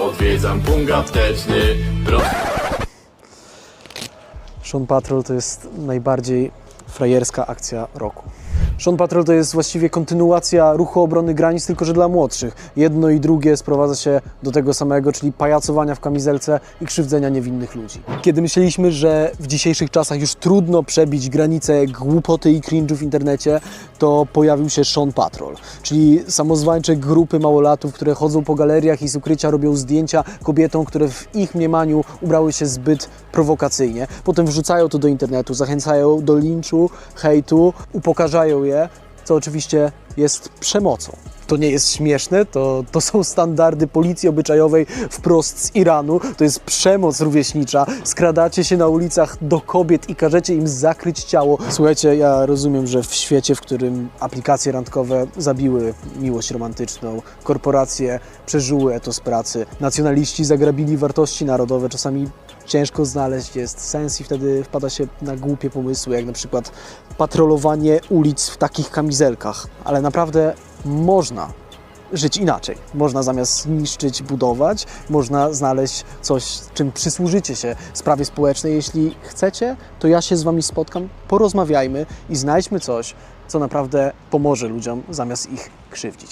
Odwiedzam punkt apteczny. Sean Patrol to jest najbardziej frajerska akcja roku. Sean Patrol to jest właściwie kontynuacja ruchu obrony granic, tylko że dla młodszych. Jedno i drugie sprowadza się do tego samego, czyli pajacowania w kamizelce i krzywdzenia niewinnych ludzi. Kiedy myśleliśmy, że w dzisiejszych czasach już trudno przebić granice głupoty i cringe'u w internecie, to pojawił się Sean Patrol, czyli samozwańcze grupy małolatów, które chodzą po galeriach i z ukrycia robią zdjęcia kobietom, które w ich mniemaniu ubrały się zbyt prowokacyjnie. Potem wrzucają to do internetu, zachęcają do linczu, hejtu, upokarzają co oczywiście jest przemocą. To nie jest śmieszne, to, to są standardy policji obyczajowej wprost z Iranu, to jest przemoc rówieśnicza. Skradacie się na ulicach do kobiet i każecie im zakryć ciało. Słuchajcie, ja rozumiem, że w świecie, w którym aplikacje randkowe zabiły miłość romantyczną, korporacje przeżyły etos pracy, nacjonaliści zagrabili wartości narodowe, czasami ciężko znaleźć jest sens i wtedy wpada się na głupie pomysły, jak na przykład patrolowanie ulic w takich kamizelkach. Ale naprawdę można żyć inaczej. Można zamiast niszczyć, budować, można znaleźć coś, czym przysłużycie się sprawie społecznej. Jeśli chcecie, to ja się z Wami spotkam, porozmawiajmy i znajdźmy coś, co naprawdę pomoże ludziom zamiast ich krzywdzić.